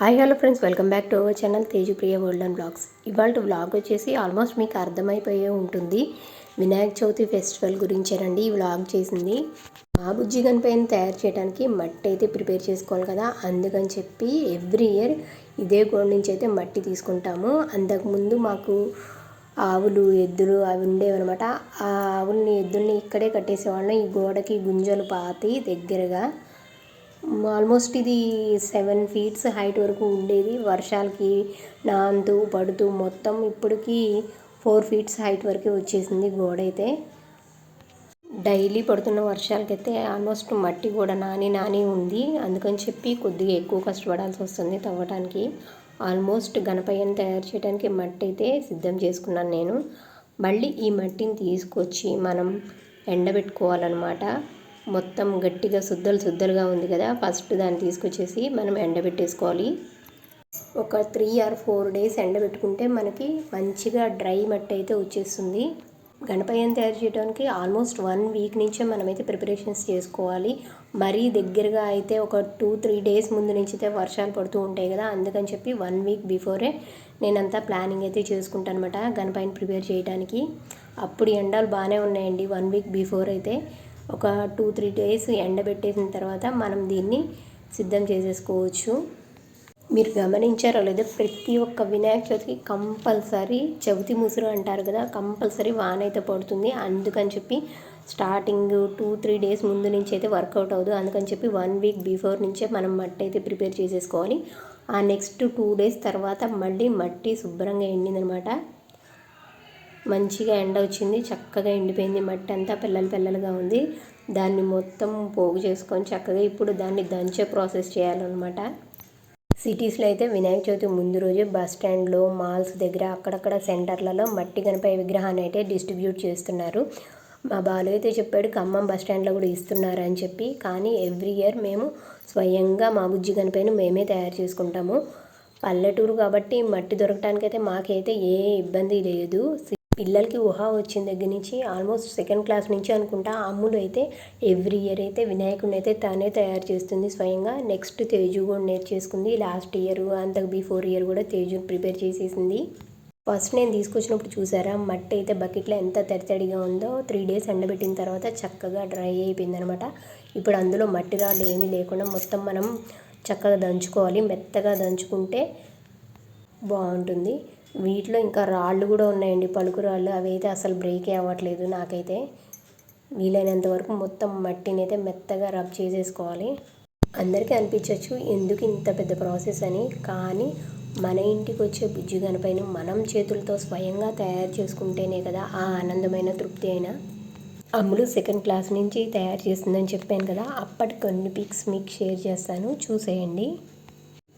Hi hello friends welcome back to our channel Teju Priya world and blogs. ఇవాళ vlog వచ్చేసి almost మీకు అర్థమైపోయే ఉంటుంది. వినాయక చవితి ఫెస్టివల్ గురించేనండి ఈ వ్లాగ్ చేసింది. మా బుజ్జి గణపతిని తయారు చేయడానికి మట్టి అయితే ప్రిపేర్ చేసుకోవాలి కదా. అందుకని చెప్పి ఎవ్రీ ఇయర్ ఇదే గోడ నుంచి అయితే మట్టి తీసుకుంటాము. అంతకుముందు మాకు ఆవులు ఎద్దులు అవి ఉండేవన్నమాట. ఆ ఆవుల్ని ఎద్దుల్ని ఇక్కడే కట్టేసేవాళ్ళం. ఈ గోడకి గుంజలు పాతి దగ్గరగా. ఆల్మోస్ట్ ఇది సెవెన్ ఫీట్స్ హైట్ వరకు ఉండేది. వర్షాలకి నాంతూ పడుతూ మొత్తం ఇప్పటికీ ఫోర్ ఫీట్స్ హైట్ వరకే వచ్చేసింది గోడ అయితే. డైలీ పడుతున్న వర్షాలకైతే ఆల్మోస్ట్ మట్టి కూడా నాని నాని ఉంది. అందుకని చెప్పి కొద్దిగా ఎక్కువ కష్టపడాల్సి వస్తుంది తవ్వటానికి. ఆల్మోస్ట్ గణపయ్యను తయారు చేయడానికి మట్టి అయితే సిద్ధం చేసుకున్నాను నేను. మళ్ళీ ఈ మట్టిని తీసుకొచ్చి మనం ఎండబెట్టుకోవాలన్నమాట. మొత్తం గట్టిగా శుద్ధలు శుద్ధలుగా ఉంది కదా. ఫస్ట్ దాన్ని తీసుకొచ్చేసి మనం ఎండబెట్టేసుకోవాలి. ఒక త్రీ ఆర్ ఫోర్ డేస్ ఎండబెట్టుకుంటే మనకి మంచిగా డ్రై మట్టి అయితే వచ్చేస్తుంది. గణపయ్యను తయారు చేయడానికి ఆల్మోస్ట్ వన్ వీక్ నుంచే మనమైతే ప్రిపరేషన్స్ చేసుకోవాలి. మరీ దగ్గరగా అయితే ఒక టూ త్రీ డేస్ ముందు నుంచి అయితే వర్షాలు పడుతూ ఉంటాయి కదా. అందుకని చెప్పి వన్ వీక్ బిఫోరే నేనంతా ప్లానింగ్ అయితే చేసుకుంటాను అనమాట గణపయ్యని ప్రిపేర్ చేయడానికి అప్పుడు ఎండలు బాగానే ఉన్నాయండి వన్ వీక్ బిఫోర్ అయితే. ఒక టూ త్రీ డేస్ ఎండబెట్టేసిన తర్వాత మనం దీన్ని సిద్ధం చేసేసుకోవచ్చు. మీరు గమనించారో లేదో ప్రతి ఒక్క వినాయక చవితికి కంపల్సరీ చవితి ముసురు అంటారు కదా కంపల్సరీ వాన అయితే పడుతుంది. అందుకని చెప్పి స్టార్టింగ్ టూ త్రీ డేస్ ముందు నుంచి అయితే వర్కౌట్ అవ్వదు. అందుకని చెప్పి వన్ వీక్ బిఫోర్ నుంచే మనం మట్టి అయితే ప్రిపేర్ చేసేసుకోవాలి. ఆ నెక్స్ట్ టూ డేస్ తర్వాత మళ్ళీ మట్టి శుభ్రంగా ఎండిందనమాట. మంచిగా ఎండ వచ్చింది చక్కగా ఎండిపోయింది. మట్టి అంతా పిల్లలు పిల్లలుగా ఉంది. దాన్ని మొత్తం పోగు చేసుకొని చక్కగా ఇప్పుడు దాన్ని దంచే ప్రాసెస్ చేయాలన్నమాట. సిటీస్లో అయితే వినాయక చవితి ముందు రోజు బస్ స్టాండ్లో మాల్స్ దగ్గర అక్కడక్కడ సెంటర్లలో మట్టి గణపతి విగ్రహాన్ని అయితే డిస్ట్రిబ్యూట్ చేస్తున్నారు. మా బాలు అయితే చెప్పాడు ఖమ్మం బస్ స్టాండ్లో కూడా ఇస్తున్నారు అని చెప్పి. కానీ ఎవ్రీ ఇయర్ మేము స్వయంగా మా బుజ్జి గణపతిని మేమే తయారు చేసుకుంటాము. పల్లెటూరు కాబట్టి మట్టి దొరకటానికైతే మాకైతే ఏ ఇబ్బంది లేదు. పిల్లలకి ఊహ వచ్చిన దగ్గర నుంచి ఆల్మోస్ట్ సెకండ్ క్లాస్ నుంచి అనుకుంటా అమ్ముడు అయితే ఎవ్రీ ఇయర్ అయితే వినాయకుడిని అయితే తానే తయారు చేస్తుంది స్వయంగా. నెక్స్ట్ తేజు కూడా నేర్చేసుకుంది. లాస్ట్ ఇయర్ అంతకు బిఫోర్ ఇయర్ కూడా తేజు ప్రిపేర్ చేసేసింది. ఫస్ట్ నేను తీసుకొచ్చినప్పుడు చూసారా మట్టి అయితే బకెట్లో ఎంత తడితడిగా ఉందో త్రీ డేస్ ఎండబెట్టిన తర్వాత చక్కగా డ్రై అయిపోయింది అనమాట ఇప్పుడు అందులో మట్టి రాళ్ళు ఏమీ లేకుండా మొత్తం మనం చక్కగా దంచుకోవాలి. మెత్తగా దంచుకుంటే బాగుంటుంది. వీటిలో ఇంకా రాళ్ళు కూడా ఉన్నాయండి పలుకు రాళ్ళు. అవి అయితే అసలు బ్రేకే అవ్వట్లేదు నాకైతే. వీలైనంత వరకు మొత్తం మట్టిని అయితే మెత్తగా రబ్ చేసేసుకోవాలి. అందరికీ అనిపించవచ్చు ఎందుకు ఇంత పెద్ద ప్రాసెస్ అని కానీ మన ఇంటికి వచ్చే బుజ్జి గణపైన మనం చేతులతో స్వయంగా తయారు చేసుకుంటేనే కదా ఆ ఆనందమైన తృప్తి అయినా. అమ్ములు సెకండ్ క్లాస్ నుంచి తయారు చేస్తుందని చెప్పాను కదా అప్పటి కొన్ని పిక్స్ మీకు షేర్ చేస్తాను. చూసేయండి.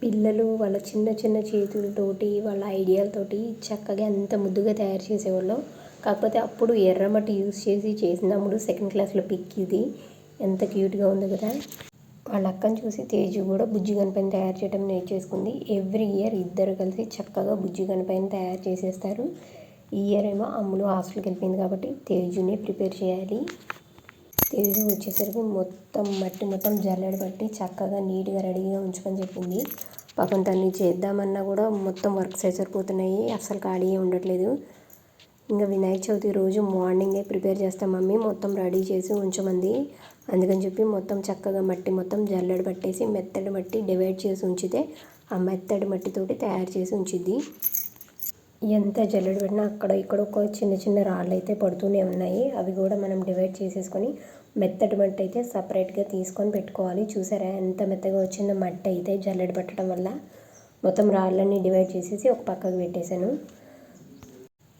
పిల్లలు వాళ్ళ చిన్న చిన్న చేతులతోటి వాళ్ళ ఐడియాలతోటి చక్కగా ఎంత ముద్దుగా తయారు చేసేవాళ్ళు. కాకపోతే అప్పుడు ఎర్రమట్టి యూస్ చేసి చేసినప్పుడు సెకండ్ క్లాస్లో పిక్ ఇది. ఎంత క్యూట్గా ఉంది కదా. వాళ్ళ అక్కను చూసి తేజు కూడా బుజ్జి గణపతిని తయారు చేయడం నేర్చేసుకుంది. ఎవ్రీ ఇయర్ ఇద్దరు కలిసి చక్కగా బుజ్జి గణపతిని తయారు చేసేస్తారు. ఈ ఇయర్ ఏమో అమ్ములు హాస్టల్కి వెళ్ళిపోయింది కాబట్టి తేజుని ప్రిపేర్ చేయాలి. ఇది వచ్చేసరికి మొత్తం మట్టి మొత్తం జల్లెడ పట్టి చక్కగా నీట్గా రెడీగా ఉంచుకొని చెప్పింది. పాపం తన్ని చేద్దామన్నా కూడా మొత్తం వర్క్స్ సరిపోతున్నాయి. అస్సలు ఖాళీ ఉండట్లేదు. ఇంకా వినాయక చవితి రోజు మార్నింగే ప్రిపేర్ చేస్తాం మమ్మీ. మొత్తం రెడీ చేసి ఉంచమంది. అందుకని చెప్పి మొత్తం చక్కగా మట్టి మొత్తం జల్లెడ పట్టేసి మెత్తడి మట్టి డివైడ్ చేసి ఉంచితే ఆ మెత్తడి మట్టితోటి తయారు చేసి ఉంచిద్ది. ఎంత జల్లెడ పెట్టినా అక్కడ ఇక్కడ ఒక చిన్న చిన్న రాళ్ళు అయితే పడుతూనే ఉన్నాయి. అవి కూడా మనం డివైడ్ చేసేసుకొని మెత్తటి మట్టి అయితే సపరేట్గా తీసుకొని పెట్టుకోవాలి. చూసారా ఎంత మెత్తగా వచ్చిందో మట్టి అయితే జల్లెడ పట్టడం వల్ల. మొత్తం రాళ్ళన్నీ డివైడ్ చేసేసి ఒక పక్కకు పెట్టేశాను.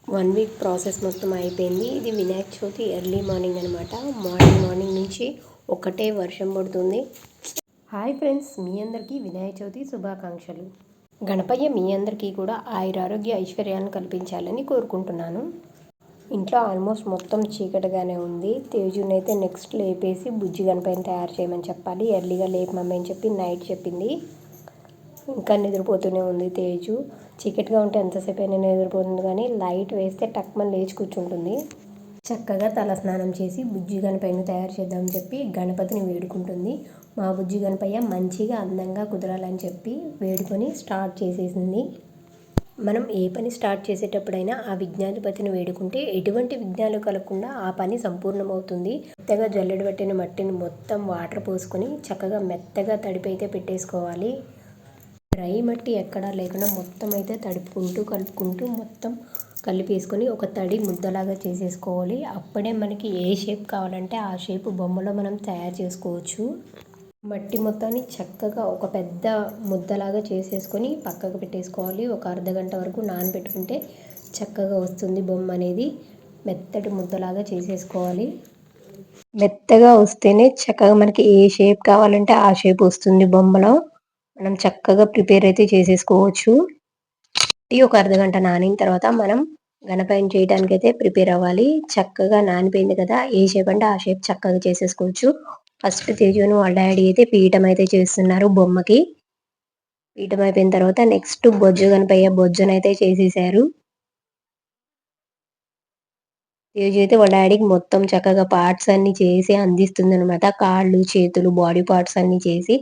వన్ వీక్ ప్రాసెస్ మొత్తం అయిపోయింది. ఇది వినాయక చవితి ఎర్లీ మార్నింగ్ అనమాట మార్నింగ్ మార్నింగ్ నుంచి ఒకటే వర్షం పడుతుంది. హాయ్ ఫ్రెండ్స్ మీ అందరికీ వినాయక చవితి శుభాకాంక్షలు. గణపయ్య మీ అందరికీ కూడా ఆయురారోగ్య ఐశ్వర్యాలను కల్పించాలని కోరుకుంటున్నాను. ఇంట్లో ఆల్మోస్ట్ మొత్తం చీకటిగానే ఉంది. తేజుని అయితే నెక్స్ట్ లేపేసి బుజ్జి గణపతిని తయారు చేయమని చెప్పాలి. ఎర్లీగా లేపమమ్మీ అని చెప్పి నైట్ చెప్పింది. ఇంకా నిద్రపోతూనే ఉంది తేజు. చీకటిగా ఉంటే ఎంతసేపు అయినా నిద్రపోతుంది కానీ లైట్ వేస్తే టక్మని లేచి కూర్చుంటుంది. చక్కగా తలస్నానం చేసి బుజ్జి గణపయ్యను తయారు చేద్దామని చెప్పి గణపతిని వేడుకుంటుంది. మా బుజ్జి గణపయ్య మంచిగా అందంగా కుదరాలని చెప్పి వేడుకొని స్టార్ట్ చేసేసింది. మనం ఏ పని స్టార్ట్ చేసేటప్పుడైనా ఆ విజ్ఞాధిపతిని వేడుకుంటే ఎటువంటి విఘ్నాలు కలగకుండా ఆ పని సంపూర్ణమవుతుంది. మెత్తగా జల్లెడ పట్టిన మట్టిని మొత్తం వాటర్ పోసుకొని చక్కగా మెత్తగా తడిపైతే పెట్టేసుకోవాలి. డ్రై మట్టి ఎక్కడా లేకుండా మొత్తం అయితే తడుపుకుంటూ కలుపుకుంటూ మొత్తం కలిపేసుకొని ఒక తడి ముద్దలాగా చేసేసుకోవాలి. అప్పుడే మనకి ఏ షేప్ కావాలంటే ఆ షేప్ బొమ్మలో మనం తయారు చేసుకోవచ్చు. మట్టి మొత్తాన్ని చక్కగా ఒక పెద్ద ముద్దలాగా చేసేసుకొని పక్కకు పెట్టేసుకోవాలి. ఒక అర్ధ గంట వరకు నానబెట్టుకుంటే చక్కగా వస్తుంది బొమ్మ అనేది. మెత్తటి ముద్దలాగా చేసేసుకోవాలి. మెత్తగా వస్తేనే చక్కగా మనకి ఏ షేప్ కావాలంటే ఆ షేప్ వస్తుంది బొమ్మలో. మనం చక్కగా ప్రిపేర్ అయితే చేసేసుకోవచ్చు. ఒక అర్ధగంట నానిన తర్వాత మనం గణపైన చేయడానికి అయితే ప్రిపేర్ అవ్వాలి. చక్కగా నానిపోయింది కదా ఏ షేప్ అంటే ఆ షేప్ చక్కగా చేసేసుకోవచ్చు. ఫస్ట్ తేజును వాళ్ళ డాడీ అయితే పీఠం అయితే చేస్తున్నారు బొమ్మకి. పీఠం అయిపోయిన తర్వాత నెక్స్ట్ బొజ్జు గణపయ్య బొజ్జును అయితే చేసేసారు. తేజు అయితే వాళ్ళ డాడీకి మొత్తం చక్కగా పార్ట్స్ అన్ని చేసి అందిస్తుంది అనమాట కాళ్ళు చేతులు బాడీ పార్ట్స్ అన్ని చేసి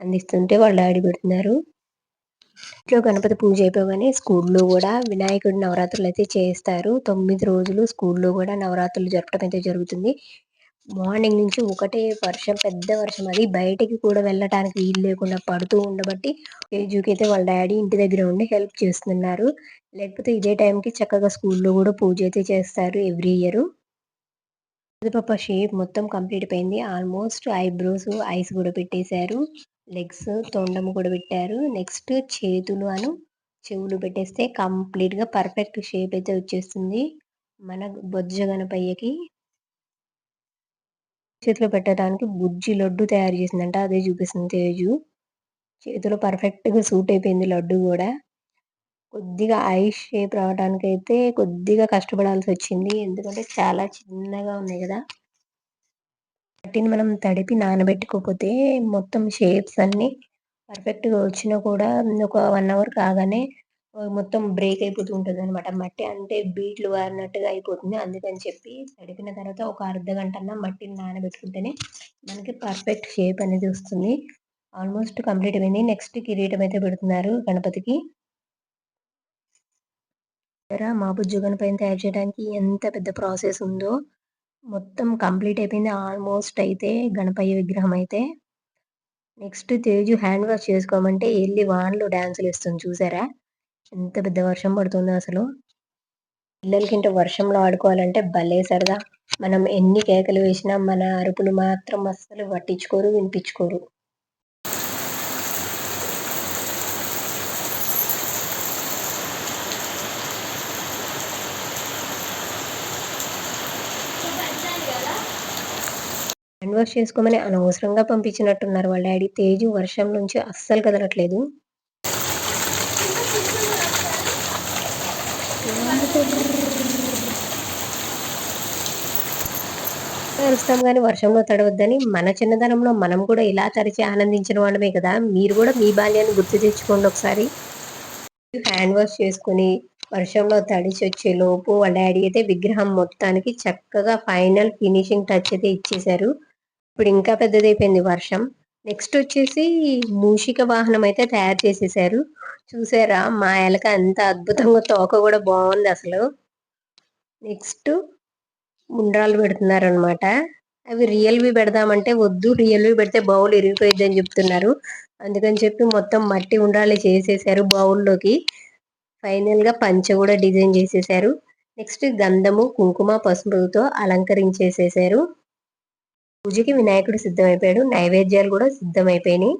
అందిస్తుంటే వాళ్ళ డాడీ పెడుతున్నారు. ఇంట్లో గణపతి పూజ అయిపోగానే స్కూల్లో కూడా వినాయకుడి నవరాత్రులు అయితే చేస్తారు. తొమ్మిది రోజులు స్కూల్లో కూడా నవరాత్రులు జరపడం అయితే జరుగుతుంది. మార్నింగ్ నుంచి ఒకటే వర్షం పెద్ద వర్షం. అది బయటికి కూడా వెళ్ళటానికి వీలు లేకుండా పడుతూ ఉండబట్టి ఏజుకి అయితే వాళ్ళ డాడీ ఇంటి దగ్గర ఉండి హెల్ప్ చేస్తున్నారు. లేకపోతే ఇదే టైంకి చక్కగా స్కూల్లో కూడా పూజ అయితే చేస్తారు ఎవ్రీ ఇయర్. పాప షేప్ మొత్తం కంప్లీట్ అయిపోయింది. ఆల్మోస్ట్ ఐబ్రోస్ ఐస్ కూడా పెట్టేశారు. లెగ్స్ తొండము కూడా పెట్టారు. నెక్స్ట్ చేతులు అను చెవులు పెట్టేస్తే కంప్లీట్గా పర్ఫెక్ట్ షేప్ అయితే వచ్చేస్తుంది. మన బొజ్జ గణపయ్యకి చేతిలో పెట్టడానికి బుజ్జి లడ్డు తయారు చేసిందంట అదే చూపిస్తుంది తేజు. చేతిలో పర్ఫెక్ట్గా సూట్ అయిపోయింది లడ్డు కూడా. కొద్దిగా ఐ షేప్ రావడానికి అయితే కొద్దిగా కష్టపడాల్సి వచ్చింది. ఎందుకంటే చాలా చిన్నగా ఉన్నాయి కదా. వాటిని మనం తడిపి నానబెట్టుకోకపోతే మొత్తం షేప్స్ అన్నీ పర్ఫెక్ట్గా వచ్చినా కూడా ఒక వన్ అవర్ కాగానే మొత్తం బ్రేక్ అయిపోతూ ఉంటుంది అనమాట మట్టి అంటే బీట్లు వారినట్టుగా అయిపోతుంది. అందుకని చెప్పి తడిపిన తర్వాత ఒక అర్ధ గంట అన్న మట్టిని నానబెట్టుకుంటేనే మనకి పర్ఫెక్ట్ షేప్ అనేది వస్తుంది. ఆల్మోస్ట్ కంప్లీట్ అయింది నెక్స్ట్ కిరీటం అయితే పెడుతున్నారు గణపతికి. మా బుజ్జు పైన తయారు చేయడానికి ఎంత పెద్ద ప్రాసెస్ ఉందో. మొత్తం కంప్లీట్ అయిపోయింది. ఆల్మోస్ట్ అయితే గణపయ్య విగ్రహం అయితే. నెక్స్ట్ తేజు హ్యాండ్ వాష్ చేసుకోమంటే వెళ్ళి వాన్లో డ్యాన్సులు ఇస్తుంది చూసారా? ఎంత పెద్ద వర్షం పడుతుందో అసలు. పిల్లలకి వర్షంలో ఆడుకోవాలంటే భలే సరదా. మనం ఎన్ని కేకలు వేసినా మన అరుపులు మాత్రం అస్సలు పట్టించుకోరు వినిపించుకోరు. హ్యాండ్ వాష్ చేసుకోమని అనవసరంగా పంపించినట్టున్నారు వాళ్ళ డాడీ. తేజు వర్షం నుంచి అస్సలు కదలట్లేదు. అరుస్తాం కానీ వర్షంలో తడవద్దని మన చిన్నతనంలో మనం కూడా ఇలా తరిచి ఆనందించిన వాళ్ళమే కదా. మీరు కూడా మీ బాల్యాన్ని గుర్తు తెచ్చుకోండి ఒకసారి. హ్యాండ్ వాష్ చేసుకుని వర్షంలో తడిచి వచ్చే లోపు వాళ్ళ డాడీ అయితే విగ్రహం మొత్తానికి చక్కగా ఫైనల్ ఫినిషింగ్ టచ్ అయితే ఇచ్చేశారు. ఇప్పుడు ఇంకా పెద్దదైపోయింది వర్షం. నెక్స్ట్ వచ్చేసి మూషిక వాహనం అయితే తయారు చేసేసారు చూసారా? మా ఎలక ఎంత అద్భుతంగా తోక కూడా బాగుంది అసలు. నెక్స్ట్ ఉండ్రాలు పెడుతున్నారు అనమాట అవి రియల్వి పెడదామంటే వద్దు రియల్వి పెడితే బౌల్ ఇరిగిపోయింది అని చెప్తున్నారు. అందుకని చెప్పి మొత్తం మట్టి ఉండ్రాలు చేసేసారు బౌల్లోకి. ఫైనల్గా పంచ కూడా డిజైన్ చేసేసారు. నెక్స్ట్ గంధము కుంకుమ పసుపుతో అలంకరించేసేసారు. పూజకి వినాయకుడు సిద్ధమైపోయాడు. నైవేద్యాలు కూడా సిద్ధమైపోయినాయి.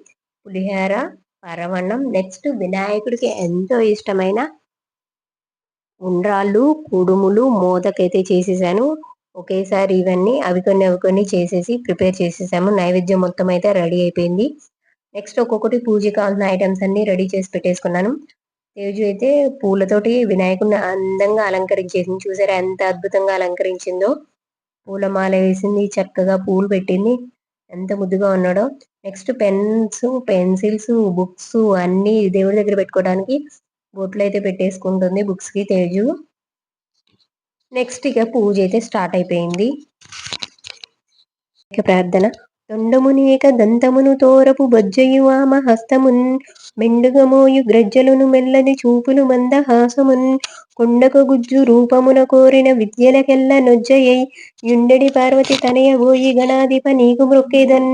పులిహార పరవన్నం. నెక్స్ట్ వినాయకుడికి ఎంతో ఇష్టమైన ఉండ్రాళ్ళు కుడుములు మోదకైతే చేసేసాను. ఒకేసారి ఇవన్నీ అవి కొన్ని అవి కొన్ని చేసేసి ప్రిపేర్ చేసేసాము. నైవేద్యం మొత్తం అయితే రెడీ అయిపోయింది. నెక్స్ట్ ఒక్కొక్కటి పూజ కావాల్సిన ఐటమ్స్ అన్ని రెడీ చేసి పెట్టేసుకున్నాను. తేజు అయితే పూలతోటి వినాయకుడిని అందంగా అలంకరించేసింది. చూసారా ఎంత అద్భుతంగా అలంకరించిందో. పూలమాల వేసింది చక్కగా పూలు పెట్టింది. ఎంత ముద్దుగా ఉన్నాడో. నెక్స్ట్ పెన్స్ పెన్సిల్స్ బుక్స్ అన్ని దేవుడి దగ్గర పెట్టుకోవడానికి బొట్లు అయితే పెట్టేసుకుంటుంది బుక్స్కి తేజు. నెక్స్ట్ ఇక పూజ అయితే స్టార్ట్ అయిపోయింది. ఇక ప్రార్థన. తొండముని దంతమును తోరపు బొజ్జయువామ హస్తమున్ మెండుగమోయు గ్రజ్జలును మెల్లని చూపులు మందహాసమున్ కొండకు గుజ్జు రూపమున కోరిన విద్యలకెల్ల నొజ్జయై యుండెడి పార్వతి తనయబోయి గణాధిప నీకు మృక్కేదన్.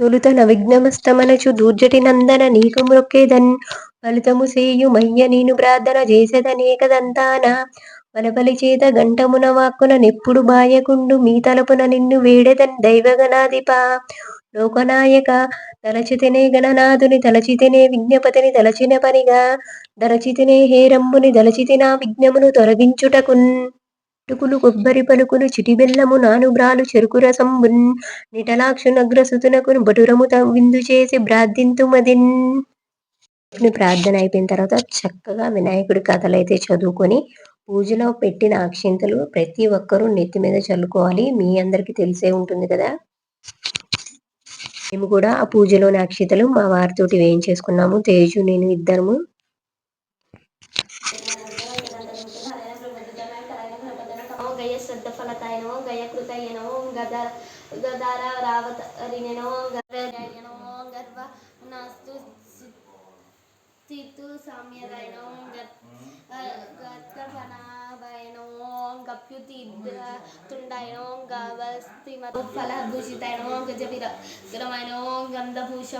తొలుత విఘ్నమస్తమనచు దూర్జటి నందన నీకు మొక్కేదన్ ఫలితము సేయు మయ్య నేను ప్రార్థన చేసేదనేకదంతాన. వలపలి చేత గంటమున వాక్కున నెప్పుడు బాయకుండు మీ తలపున నిన్ను వేడెదన్ దైవగణాధిప. లోకనాయక తలచితినే గణనాథుని తలచితినే విజ్ఞపతిని తలచిన పనిగా. దలచితినే హేరంబుని దలచితి నా విఘ్నమును తొలగించుటకున్. అటుకులు కొబ్బరి పలుకులు చిటిబెల్లము నానుబ్రాలు చెరుకు రసం నిటలాక్షు బటురము విందు చేసి బ్రార్థింతుమదిన్ ప్రార్థన అయిపోయిన తర్వాత చక్కగా వినాయకుడి కథలు అయితే చదువుకొని పూజలో పెట్టిన అక్షింతలు ప్రతి ఒక్కరూ నెత్తి మీద చల్లుకోవాలి. మీ అందరికీ తెలిసే ఉంటుంది కదా? మేము కూడా ఆ పూజలోని అక్షితలు మా వారితోటి వేయించేసుకున్నాము. తేజు నేను ఇద్దరము. గద గదార రావతరిణో గర్వయనో గర్వ నాస్తు స్థితు సామ్యదయనో గత్కపనాభయనో గప్యుతిద్ద గవస్తిమతో గంధభూష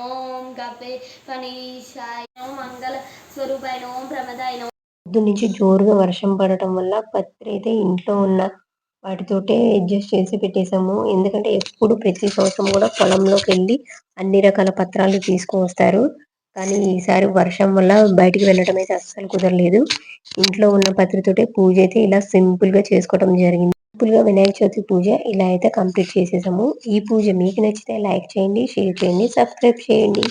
ఓం గపే పనీషాయ మంగళ స్వరూపాయన ఓం ప్రమదాయన పొద్దు నుంచి జోరుగా వర్షం పడటం వల్ల పత్రి అయితే ఇంట్లో ఉన్న వాటితోటే అడ్జస్ట్ చేసి పెట్టేశాము. ఎందుకంటే ఎప్పుడు ప్రతి సంవత్సరం కూడా పొలంలోకి వెళ్ళి అన్ని రకాల పత్రాలు తీసుకువస్తారు. కానీ ఈసారి వర్షం వల్ల బయటికి వెళ్ళడం అయితే అస్సలు కుదరలేదు. ఇంట్లో ఉన్న పత్రితోటే పూజ అయితే ఇలా సింపుల్గా చేసుకోవడం జరిగింది. సింపుల్గా వినాయక చవితి పూజ ఇలా అయితే కంప్లీట్ చేసేసాము. ఈ పూజ మీకు నచ్చితే లైక్ చేయండి షేర్ చేయండి సబ్స్క్రైబ్ చేయండి.